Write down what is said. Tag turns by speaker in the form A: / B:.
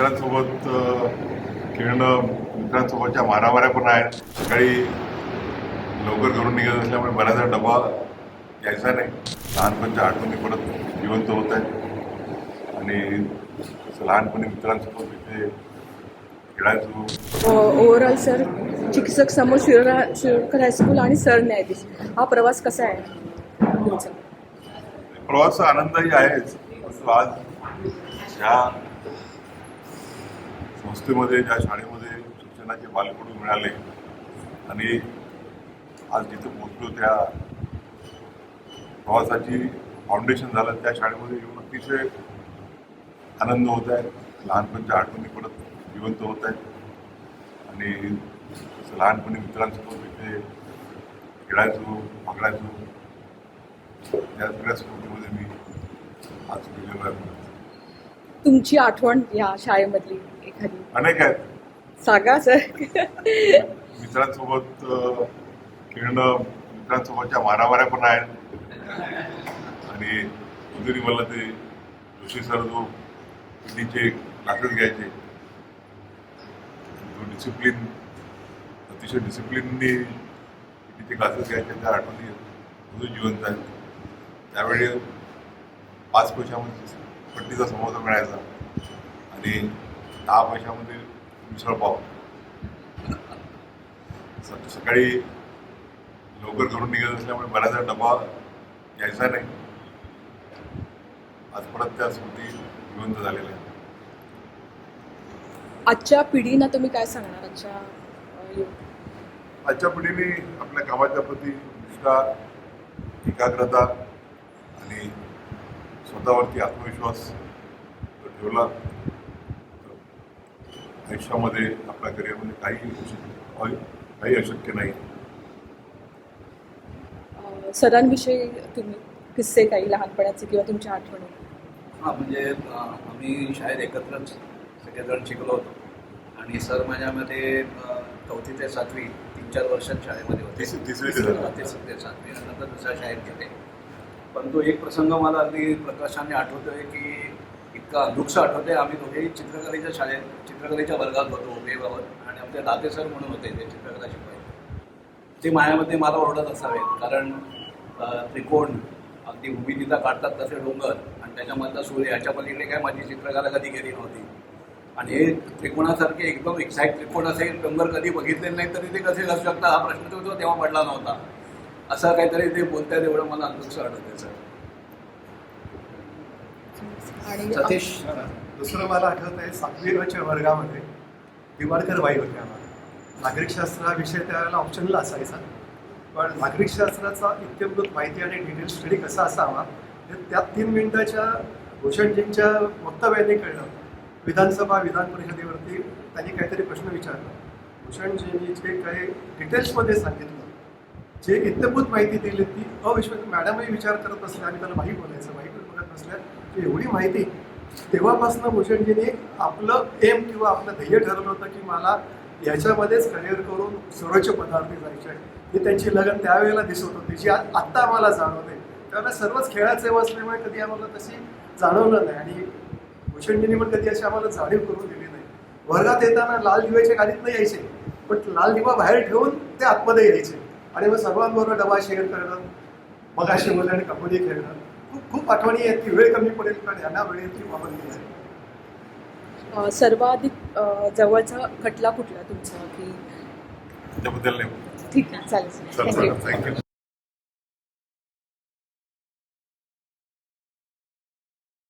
A: मित्रांसोबत खेळणं मित्रांसोबतच्या मारामाऱ्या पण आहेत. सकाळी लवकर घरून निघत असल्यामुळे बऱ्याचदा डबा यायचा नाही. लहानपणच्या आठवणी परत जिवंत होत आहेत. आणि लहानपणी मित्रांसोबत इथे खेळायचो.
B: ओव्हरऑल सर चिकित्सक समोर शिरोडा शिरोडकर हायस्कूल आणि सरन्यायाधीश हा प्रवास कसा आहे?
A: प्रवास आनंदही आहेच. आज ह्या संस्थेमध्ये ज्या शाळेमध्ये शिक्षणाचे बालकडू मिळाले आणि आज जिथे पोहोचलो त्या प्रवासाची फाउंडेशन झालं त्या शाळेमध्ये येऊन अतिशय आनंद होत आहे. लहानपणच्या आठवणी परत जिवंत होत आहेत. आणि असं लहानपणी मित्रांसोबत इथे खेळायचो पकडायचो त्या सगळ्या स्मृतीमध्ये मी आज गेलेलो आहे.
B: तुमची आठवण या शाळेमधली एखादी.
A: अनेक आहेत
B: सांगा सर.
A: मित्रांसोबत अ, खेळणं मित्रांसोबतच्या मारामाऱ्या पण आहेत. आणि अजूनही मला ते जोशी सर जो पीटीचे क्लासेस घ्यायचे. तो डिसिप्लिन अतिशय डिसिप्लिननी पीटीचे क्लासेस घ्यायचे त्या आठवणी अजून जिवंत आहेत. त्यावेळी पाच पैशामध्ये पट्टीचा समोसा मिळायचा. आणि दहा पैशामध्ये मिसळपाव स- सकाळी लवकर घरून निघत असल्यामुळे बऱ्याचदा डबा यायचा नाही. आज परत त्या स्मृती जिवंत झालेल्या आहेत.
B: आजच्या पिढीना तुम्ही काय सांगणार आजच्या
A: आजच्या पिढीने आपल्या कामाच्या प्रती निष्ठा एकाग्रता आणि स्वतःवरती आत्मविश्वास ठेवला. आयुष्यामध्ये आपल्या करिअरमध्ये काही काही अशक्य नाही.
B: अ, सरांविषयी तुम्ही किस्से काही लहानपणाचे किंवा तुमच्या आठवणी?
C: हां म्हणजे आम्ही शाळेत एकत्रच सगळेजण शिकलो होतो. आणि सर माझ्यामध्ये चौथी ते सातवी तीन चार वर्षात शाळेमध्ये होते.
A: तिसरी ते सातवी.
C: ते सातवी. आणि नंतर दुसऱ्या शाळेत गेले. परंतु एक प्रसंग मला अगदी प्रकाशाने आठवतोय की इतका दुःख आठवते आम्ही दोघेही चित्रकलेच्या शाळेत चित्रकलेच्या वर्गात होतो उभेबाबत आणि आमच्या दाते सर म्हणून होते ते चित्रकला शिकवायचे. ते मायामध्ये मला ओरडत असावेत. कारण त्रिकोण अगदी भूमितीचा काढतात तसे डोंगर. आणि त्याच्यामधला सूर्य याच्या पलीकडे काय? माझी चित्रकला कधी गेली नव्हती. आणि हे त्रिकोणासारखे एकदम एक्झॅक्ट त्रिकोण असे डोंगर कधी बघितलेले नाही तरी ते कसे घालू शकतात? हा प्रश्न तो तेव्हा पडला नव्हता. असं काहीतरी ते बोलतायत एवढं मला अदृश्य आठवते सर.
B: आणि
C: सतीश
D: दुसरं मला आठवत आहे सातवीच्या वर्गामध्ये दिवाडकर बाई होत्या नागरिक नागरिकशास्त्र हा विषय त्यावेळेला ऑप्शनला असायचा. पण नागरिकशास्त्राचा इत्यंभूत माहिती आणि डिटेल स्टडी कसा असावा हे त्या तीन मिनिटाच्या भूषणजींच्या वक्तव्याने कळलं. विधानसभा विधान परिषदेवरती त्यांनी काहीतरी प्रश्न विचारला. भूषणजींनी जे काही डिटेल्समध्ये सांगितलं जे इत्यभूत माहिती दिली ती अविश्वास मॅडमही विचार करत असल्या आणि त्याला माही बोलायचं माही बघत नसल्या की एवढी माहिती तेव्हापासून भूषणजींनी आपलं एम किंवा आपलं ध्येय ठरवलं होतं की मला याच्यामध्येच करिअर करून सर्वोच्च पदार्थी जायचे आहे. ही त्यांची लगन त्यावेळेला दिसत होती जी आत्ता आम्हाला जाणवते. त्यावेळेला सर्वच खेळाचे असल्यामुळे कधी आम्हाला तशी जाणवलं नाही आणि भूषणजींनी पण कधी अशी आम्हाला जाणीव करून दिली नाही. वर्गात येताना लाल दिव्याच्या गाडीत नाही यायचे पण लाल दिवा बाहेर ठेवून ते आतमध्ये यायचे. आणि मग सर्वांबरोबर डबा शेअर करणं मग अशी मुलं आणि कबड्डी खेळणं. खूप खूप आठवणी आहेत की वेळ कमी पडेल पण यांना वेळेची पाबंदी आहे
B: सर्वाधिक जवळचा खटला कुठला तुमचा? की
A: त्याच्याबद्दल नाही
B: ठीक आहे चालेल.
A: चल
B: थँक्यू
A: चल थँक्यू